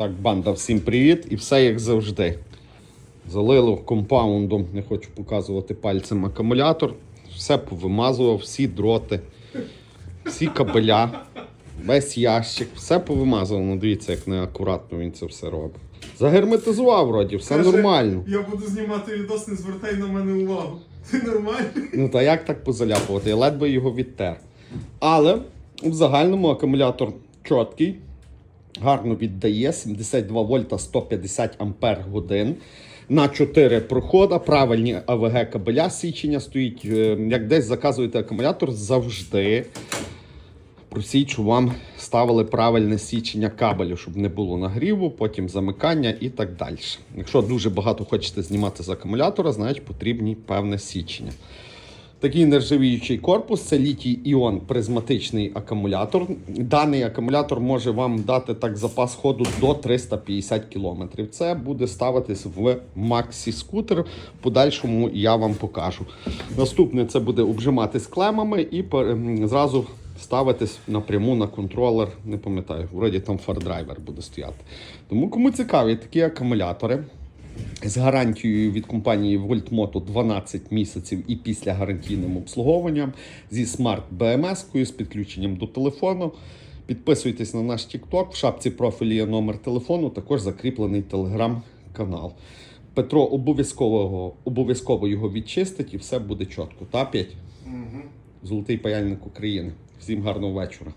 Так, банда, всім привіт і все як завжди. Залило компаундом, не хочу показувати пальцем акумулятор. Все повимазував, всі дроти, всі кабеля, весь ящик, все повимазував. Ну дивіться, як неакуратно він це все робить. Загерметизував вроді, все Каже, нормально. Я буду знімати відос, не звертай на мене увагу. Ти нормальний? Ну та як так позаляпувати? Я ледве його відтер. Але в загальному акумулятор чіткий, гарно віддає 72 вольта 150 ампер годин. На 4 прохода, правильні АВГ кабеля січення стоїть. Е, Як десь заказуєте акумулятор, завжди просіть, щоб вам ставили правильне січення кабелю, щоб не було нагріву, потім замикання і так далі. Якщо дуже багато хочете знімати з акумулятора, значить потрібні певне січення. Такий нержавіючий корпус це літій іон призматичний акумулятор. Даний акумулятор може вам дати так запас ходу до 350 км. Це буде ставитись в Maxi скутер. Подальшому я вам покажу. Наступне це буде обжиматись клемами і зразу ставитись напряму на контролер. Не пам'ятаю, вроді там фардрайвер буде стояти. Тому кому цікаві такі акумулятори з гарантією від компанії Voltmoto 12 місяців і після гарантійним обслуговуванням зі смарт BMS, з підключенням до телефону. Підписуйтесь на наш TikTok, в шапці профілі є номер телефону, також закріплений телеграм-канал. Петро обов'язково, обов'язково його відчистить і все буде чітко. Та Петь? Золотий паяльник України. Всім гарного вечора.